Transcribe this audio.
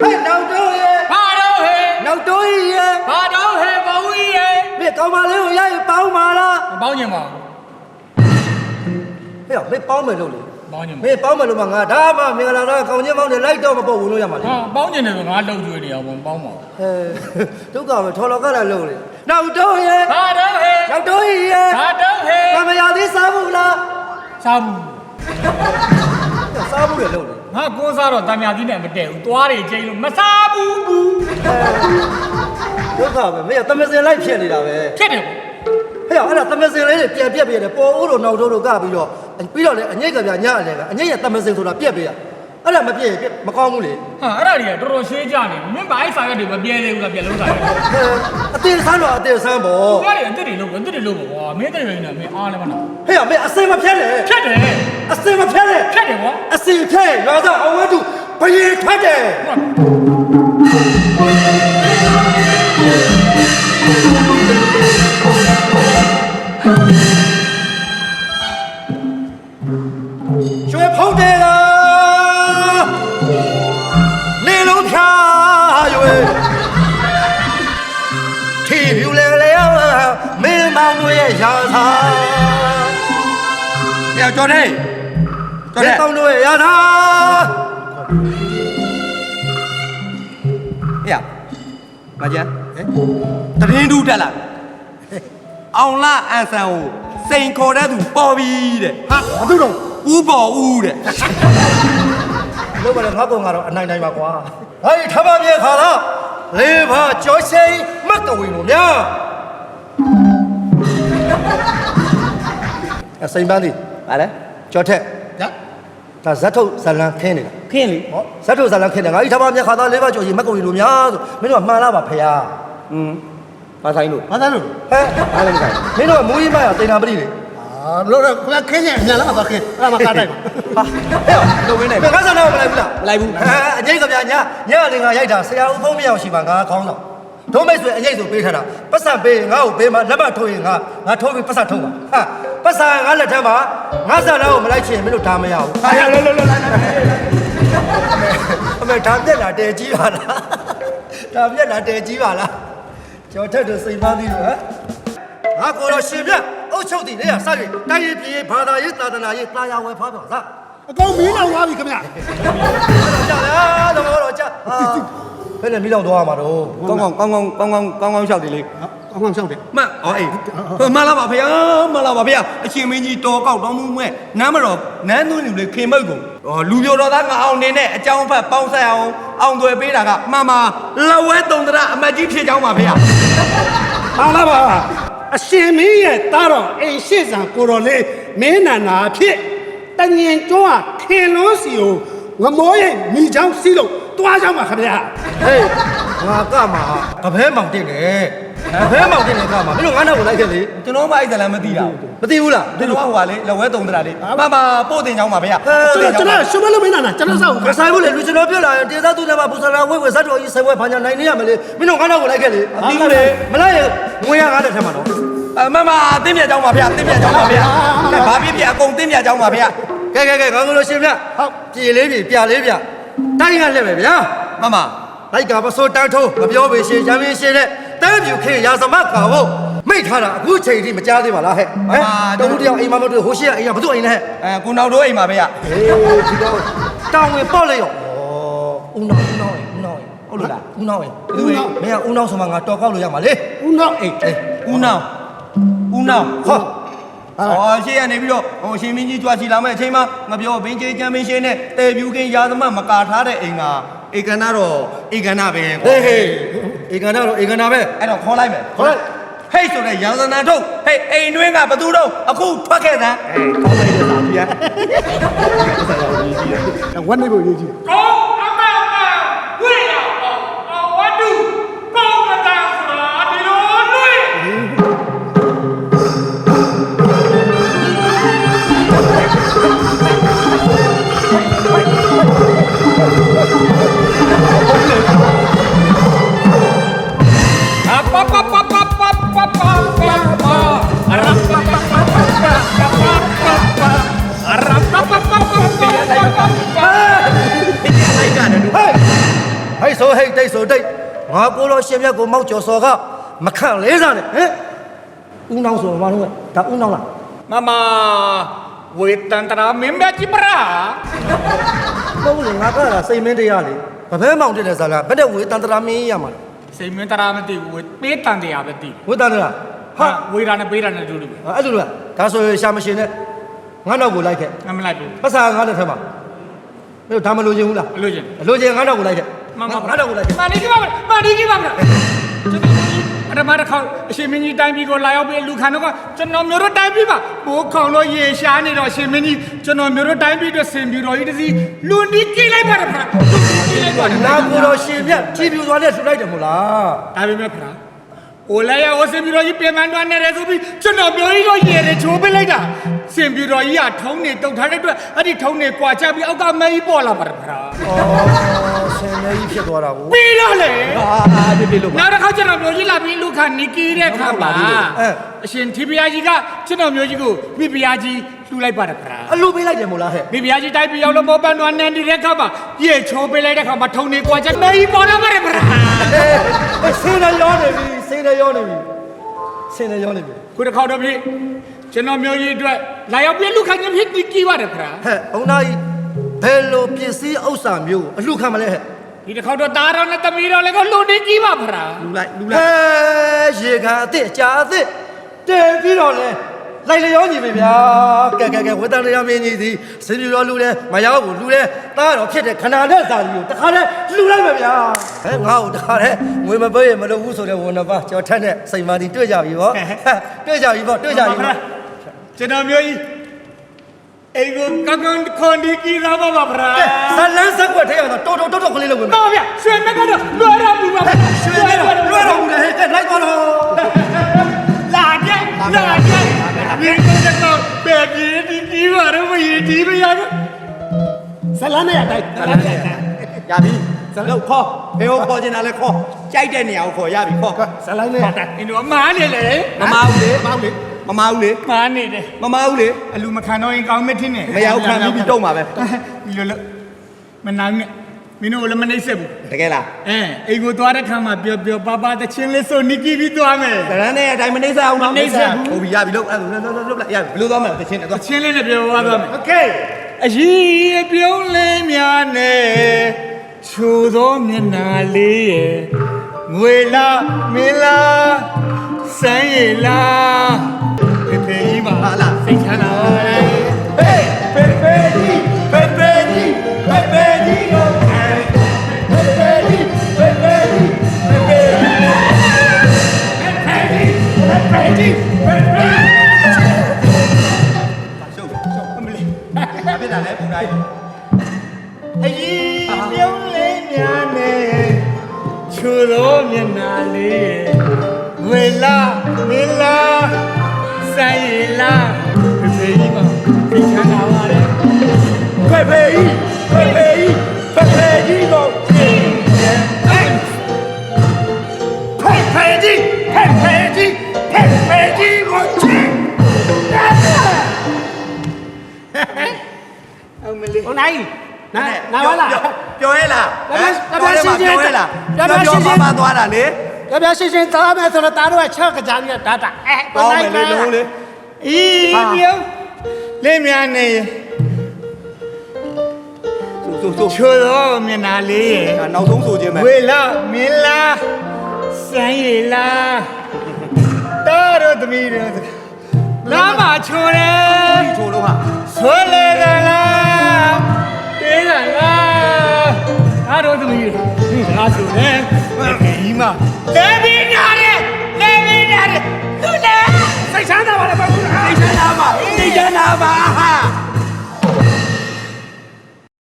ဟဲ့နောက်တော့ရဲ့ဘာတော့ဟဲ့နောက်တော့ရဲ့ဘာတော့ဟဲ့ဘဝကြီးရဲ့မြေကောင်းမလေးကိုရရပေါင်းပါလားမပေါင်းညင်ပါဟဲ့မေပေါင်းမယ်လို့လေဘူး ပေါင်းညင်ပါမေပေါင်းမယ်လို့မှငါဒါမှမင်္ဂလာတော့ကောင်းချင်းပေါင်းတယ်လိုက်တော့မပေါ့ဝင်လို့ရမှာလေဟာပေါင်းညင်တယ်ဆိုငါလှုပ်ကြွေးနေအောင်ပေါင်းပါဟဲ့ဒုက္ခပဲထော်လော်ကလာလို့လေနောက်တော့ရဲ့ဘာတော့ဟဲ့နောက်တော့ရဲ့ဘာတော့ဟဲ့မမရသေးစားဘူးလားစားဘူးစားဘူးလေလို့လေငါကိုးစားတော့တံမြာကြီးနဲ့မတည့်ဘူးသွားတွေကျိန်းလို့မစားဘူးဘူးဒုက္ခပဲမေသမစင်လိုက်ဖြစ်နေတာပဲဖြစ်တယ်ဟဲ့အဲ့ဒါသမစင်လေးတွေပြန်ပြက်ပြရတယ်ပေါ်ဦးလို့နောက်တော့လို့ကပြီးတော့ ပြီးတော့လေအငိတ်ကပြညအလဲကအငိတ်ရသမစင်ဆိုတာပြက်ပြရအဲ့ဒါမပြက်ရင်မကောင်းဘူးလေဟာအဲ့ဒါတွေကတော်တော်ရှင်းကြနေမင်းဘာအိုက်စာရွက်တွေမပြဲသေးဘူးလားပြက်လုံးစာရွက်တွေအတင်းဆန်းတော့အတင်းဆန်းပေါ့ဘာတွေအစ်တွေလုံးအစ်တွေလုံးပေါ့ကွာမင်းတွေရင်းနဲ့မင်းအားလည်းမနာဟဲ့မေအစင်မဖြတ်နဲ့ဖြစ်တယ်အစင်မဖြတ်နဲ့ဖြစ်တယ်ကွာအစင်ဖြတ်ရွာသားအောင်ဝဲသူဘယင်ထွက်တယ် ထီပြူလေလေမင်းမောင်တို့ရဲ့ရာသာ။ကြော်ကြော်နေ။ကြော်ဘနေယ်ကောင်းတို့ရဲ့ရာသာ။ဟေ့။မကြမ်း။တရင်တူတက်လာ။အောင်လာအန်ဆန်ကိုစိန်ခေါ်တဲ့သူပေါ်ပြီတဲ့ဟာဘာလို့တော့။ဥပေါ်ဦးတဲ့လို့ပါလေငါကောင်ကတော့အနိုင်နိုင်ပါကွာဟဲ့ထမပြေခါတော့လေဘာကြောစိန် မတ်တော်ဝင်လို့များအစိန်ပန်းသည်။ဟာလေကြောထက်။ညဒါဇတ်ထုတ်ဇလန်ခင်းနေတာခင်းလေဟောဇတ်ထုတ်ဇလန်ခင်းတယ်ငါဤထမပြေခါတော့လေဘာကြောရင်မတ်တော်ဝင်လို့များဆိုမင်းတို့ကမှန်လားပါဖေယား။อืมဘာဆိုင်လို့ဘာသာလို့ဟဲ့အားလည်းမဆိုင်မင်းတို့ကမူကြီးမရတင်တာပရိလေအာလို့တော့ခက်ခင်းရင်ညာလာပါခင်းအဲ့ဒါမှကားတိုက်ပါဟာဟဲ့လုပ်ရင်းနေဘယ်ကစားတော့မလိုက်ဘူးလားမလိုက်ဘူးဟဲအငိတ်ကဗျာညညလေးကရိုက်တာဆရာဦးဖုံးမြောင်ရှိပါငါခေါင်းဆောင် ဒုမိတ်ဆွေအငိတ်ဆိုပေးထားတာပတ်စံပေးရင်ငါ့ကိုပေးမှလက်မထိုးရင်ငါငါထိုးပြီးပတ်စံထုတ်ပါဟာပတ်စံငါလက်ထက်မှာငါစားတော့ကိုမလိုက်ချင်မင်းတို့ဒါမရဘူးဟာရလောလောလောအမေဒါပြက်လာတဲကြီးပါလားဒါပြက်လာတဲကြီးပါလားကျော်ထက်တို့စိတ်ပါသေးလို့ဟမ်ငါကိုတော့ရှင်ပြအုတ်ချုပ်တည်လေးရစပြီတိုင်းရေးပြည်ဘာသာရေးသာသနာရေးတာယာဝယ်ဖားပါလားအကုန်မီးလောင်သွားပြီခင်ဗျာကြလားတော့တော့ကြဟာဘ ယ်နဲ့မိလောင်သွားမှာတော့။ကောင်းကောင်းကောင်းကောင်းကောင်းကောင်းကောင်းကောင်းလျှောက်တယ်လေအကောင်ရှောက်တယ်။မှန်။အော်အေး။မလာပါဖေ။မလာပါဖေ။အရှင်မင်းကြီးတော်ကောက်တော်မူမဲ့နမ်းမတော်နန်းသွင်းလူလေခင်မုတ်ကို။အော်လူပြိုတော်သားငါအောင်နေနဲ့အကြောင်းဖက်ပေါင်းဆက်အောင်အောင်သွယ်ပေးတာကမှန်ပါလဝဲတုံတရအမတ်ကြီးဖြစ်ကြောင်းပါဖေ။ဟာလာပါအရှင်မင်းရဲ့တားတော်အိမ်ရှိဆံကိုတော်လေးမင်းနန္နာဖြစ်တညင်ကျွန်းကခင်လွန်းစီကိုငမိုးရဲ့မိချောင်းစီးလို့ တွားချောင်းပါခင်ဗျာဟေးငါကမှာကဘဲမောင်တင်တယ်ဘဲမောင်တင်တယ်ကမှာမင်းတို့ငါနောက်ကိုလိုက်ခဲ့လေကျွန်တော်မအဲ့ဒါလည်းမသိတာဘူးမသိဘူးလားကျွန်တော်ကဟိုကလေလက်ဝဲတုံတရာလေးမမပို့တင်ကြောင်းပါဗျာကျွန်တော်ကျွန်တော်ရှုမလို့မင်းနန္နာကျွန်တော်စောက်မဆိုင်ဘူးလေလူကျွန်တော်ပြောလာရင်တေသာသူနဲ့မှာဘူဆရာဝဲဝဲဇတ်တော်ကြီးဆယ်ဝဲဘာညာနိုင်နေရမလေမင်းတို့ငါနောက်ကိုလိုက်ခဲ့လေမသိဘူးလေမလိုက်ရင်ငွေရငါတဲ့ထက်မှာတော့အမမတင်းမြတ်ကြောင်းပါဗျာတင်းမြတ်ကြောင်းပါဗျာဘာဖြစ်ဖြစ်အကုန်တင်းမြတ်ကြောင်းပါဗျာကဲကဲကဲငါတို့လို့ရှင်ဗျဟုတ်ပြေလေးပြေပြလေးပြ တိုင်းရလက်ပဲဗျာမမလိုက်ကပစိုးတန်းထုံးမပြောပေရှင်ရမ်းရင်းရှင်တဲ့တန်းပြူခေရာသမကာဖို့မိတ်ထားတာအခုချိန်ထိမကြားသေးပါလားဟဲ့ဟမ်တုံးတယောက်အိမ်မမတို့ဟိုရှိရအိမ်ကဘသူ့အိမ်လဲဟဲ့အဲကိုနောက်တို့အိမ်ပါဗျာဟေးဒီတော့တောင်းဝင်ပေါ့လေရောဩဦးနောင်ဦးနောင်ဦးနောင်ဟုတ်လို့လားဦးနောင်မင်းကဦးနောင်ဆိုမှငါတော်ကောက်လို့ရမှာလေဦးနောက်အိမ်အေးဦးနောင်ဦးနောင်ဟော အော်ရှေ့ကနေပြီးတော့ဟိုရှင်မင်းကြီးကြွားချီလာမဲ့အချိန်မှာငါပြောဘင်းကျေးချမ်းမင်းရှင်းနဲ့တဲပြူကင်းရာသမမကာထားတဲ့အိမ်ကဧကနာတော့ဧကနာပဲဟေးဟေးဧကနာတော့ဧကနာပဲအဲ့တော့ခေါ်လိုက်မယ်ခေါ်လိုက်ဟိတ်ဆိုတဲ့ရာဇနာထုတ်ဟေးအိမ်တွင်းကဘသူတော့အခုထွက်ခဲ့သမ်းအေးကောင်းလိုက်တဲ့စာကြီးอ่ะဝတ်နေဖို့ရေးကြည့်ကော ရှင်မြတ်ကိုမောက်ကျော်စော်ကမခန့်လေးစားနဲ့ဟဲ့ဦးနောင်ဆိုဘာလို့လဲဒါဦးနောင်လားမမဝေတန္တရာမင်းမြတ်ကြီးပရာမဟုတ်လေငါကလာစိတ်မင်းတရားလေဗဘဲမောင်တက်တဲ့ဇာလာဘယ်တဲ့ဝေတန်တရာမင်းရမှာလဲစိတ်မင်းတရာမသိဘူးဝေပေးတန်တရားပဲသိဝေတန်တရာဟာဟာဝေရာနဲ့ပေးတာနဲ့တူတူပဲအဲ့လိုလားဒါဆိုရင်ရှာမရှင်နဲ့ငါနောက်ကိုလိုက်ခဲ့ငါမလိုက်ဘူးပတ်စာငါလက်ထက်မှာမင်းတို့ဒါမလို့ချင်ဘူးလားအလို့ချင်းအလို့ချင်ငါနောက်ကိုလိုက်ခဲ့ မမငါနောက်ကိုလိုက်ခဲ့မာဒီကြီးပါမလားမာဒီကြီးပါမလားကျွန်တော်အရမတခေါအရှင်မင်းကြီးတိုင်းပြည်ကိုလာရောက်ပြီးလူခံတော့ကကျွန်တော်မျိုးတို့တိုင်းပြည်မှာဘိုးခေါင်လို့ရေရှားနေတော့အရှင်မင်းကြီးကျွန်တော်မျိုးတို့တိုင်းပြည်အတွက်ဆင်ပြီးတော့ဤတစီလူနီးကြည့်လိုက်ပါတော့ဖလားကြည့်လိုက်ပါတော့ငါကိုတော့ရှင်မြတ်ကြည်ပြူသွားနဲ့ဆူလိုက်တယ်မို့လားဒါပေမဲ့ဖလားဟိုလည်းရဟိုစင်ပြီးတော့ကြီးပြင်ပန်းတွားနေတယ်ဆိုပြီးကျွန်တော်မျိုးကြီးတော့ရေတွေချိုးပေးလိုက်တာစင်ပြီးတော့ကြီးကထုံးနေတုတ်ထားတဲ့အတွက်အဲ့ဒီထုံးနေကွာချပြီးအောက်ကမဲကြီးပေါ်လာပါတယ်ဖလား အော်ရှင်မဲကြီးဖြစ်သွားတာကိုပြီးတော့လေအာပြပြလို့ပါ နောက်တစ်ခါကျွန်တော်မျိုးကြီးလာပြီးလူခနီကီတဲ့ခါမှာအဲ အရှင်ထီပယာကြီးကကျွန်တော်မျိုးကြီးကိုမိဖုရားကြီးလှူလိုက်ပါတယ်ခရာအလူပေးလိုက်တယ်မို့လားဟဲ့မိဖုရားကြီးတိုက်ပြီးရောက်လို့မောပန်းတော်နန်ဒီတဲ့ခါမှာရေချိုးပေးလိုက်တဲ့ခါမှာထုံနေကွာချက်မေးပေါ်လာပါတယ်ခရာအေးဆေးရရောနေပြီဆေးရရောနေပြီဆေးရရောနေပြီခုတစ်ခါတော့ဖြစ်ကျွန်တော်မျိုးကြီးအတွက်လာရောက်ပြီးလူခချင်းဖြစ်ဒီကီပါတယ်ခရာဟဲ့ဘုံသားကြီး ဘယ်လိုပစ္စည်းဥစ္စာမျိုးကိုအလူခံမလဲဟဲ့ဒီတစ်ခါတော့တားတော်နဲ့တမီတော်လည်းကိုလူနေကီပါခရာလူလိုက်လူဟလိုက်ဲရေခံအစ်စ်အကြာအစ်စ်တင်ပြီးတော့လဲလိုက်လျောညီပြီဗျာကဲကဲကဲဝတ္တရမင်းကြီးစီစင်ပြတော်လူလဲမရောက်ဘူးလူလဲတားတော့ဖြစ်တဲ့ခနာနဲ့စာကြီးကိုတခါလဲလူလိုက်ပဲဗျာဟဲ့ငါ့ကိုတခါလဲငွေမပေးရင်မလုပ်ဘူးဆိုတဲ့ဝန်နှစ်ပါးကျော်ထက်နဲ့စိန်မာတီတွေ့ကြပြီဗောတွေ့ကြပြီဗောတွေ့ကြပြီဗောကျွန်တော်မျိုးကြီး အိမ်ကိုကကန်ခွန်ဒီကီလာပါပါခရာကဲဇလန်းဆက်ွက်ထဲရတော့တော်တော်တော်တော်ကလေးလုပ်ဝင်မယ်တော့ဗျရွှေမကတော့လွယ်တော့ဘူးပါရွှေရတော့လွယ်တော့ဘူးလေဟဲ့ကဲလိုက်သွားတော့လာကြလာကြဒီကတော့ပဲဒီဒီဒီပါတော့မရဒီမရတော့ဇလန်းနဲ့အတိုင်းဇလန်းနဲ့အတိုင်းရပြီလောက်ခေါ်ဘယ်ကိုခေါ်ချင်တာလဲခေါ်ကြိုက်တဲ့နေရာကိုခေါ်ရပြီခေါ်ဇလန်းနဲ့အတိုင်းအင်းတို့မားနေလေမမဦးလေမောက်လေ မမဦးလေ မားနေတယ် မမဦးလေ အလူမခံတော့ရင်ကောင်းမထင်းနဲ့ မရဘူးခံပြီးပြီးတုံးပါပဲ ဒီလိုလို့မနာနဲ့မင်းတို့လည်းမနှိမ့်ဆက်ဘူး တကယ်လား အဲအိမ်ကိုသွားတဲ့ခါမှာပျော်ပျော်ပါပါတချင်းလေးဆိုနီကီပြီးသွားမယ် တရန်နဲ့အတိုင်းမနှိမ့်ဆက်အောင်နော် မနှိမ့်ဆက်ဘူး ဟုတ်ပြီရပြီလို့အဲ့လိုလှုပ်လှုပ်လှုပ်လိုက်ရပြီဘယ်လိုသွားမလဲတချင်းနဲ့သွား ချင်းလေးနဲ့ပြောသွားသွားမယ် โอเค အကြီးအပြုံးလေးများနဲ့ချိုသောမျက်နှာလေးရဲ့ငွေလာမင်းလာစမ်းရည်လာ ဖေဖေကြီးမှာစိတ်ချမ်းသာပါလေဟေးဖေဖေကြီးဖေဖေကြီးဖေဖေကြီးကိုဖေဖေကြီးဖေဖေကြီးဖေဖေကြီးအမလေးဘာဖြစ်တာလဲပူတိုင်းအကြီးပြုံးလေးများနဲ့ချိုသောမျက်နှာလေးရဲ့ငွေလာမင်းလာ စမ်းရည်လာဖေဖေကြီးမှာစိတ်ချမ်းသာပါလေဖေဖေကြီးဖေဖေကြီးဖေဖေကြီးကိုဖေဖေကြီးဖေဖေကြီးဖေဖေကြီးကိုချစ်အောင်မလေးဟိုနိုင်နာနာဝလာပြောရဲလားပြောရဲပြောရဲပြောရဲလားပြောရဲပြောရှင်းရှပါင်းပါသွားတာလေ ကြပြရှင်းရှင်းသားမယ်ဆိုတော့သားတို့ကချောက်ကကြမ်းနေတာတာအဲကောင်းမယ်လေလုံးလေဤပြုံးလေးများနဲ့ဆိုဆိုဆိုချိုသောမျက်နှာလေးရဲ့နောက်ဆုံးဆိုခြင်းပဲဝေလာမင်းလာစမ်းရည်လာတာရသမီးရလာမချိုတယ်ချိုးတော့ဟာဆွဲလေကလားတေးကလားအားတို့သမီးဒီငါဆိုတယ်ဒီ မှာလေဘီနာတယ်လေဘီနာတယ်သူလေစိတ်ချမ်းသာပါလေဘာလို့လဲသိချမ်းသာပါသိချမ်းသာပါဟာ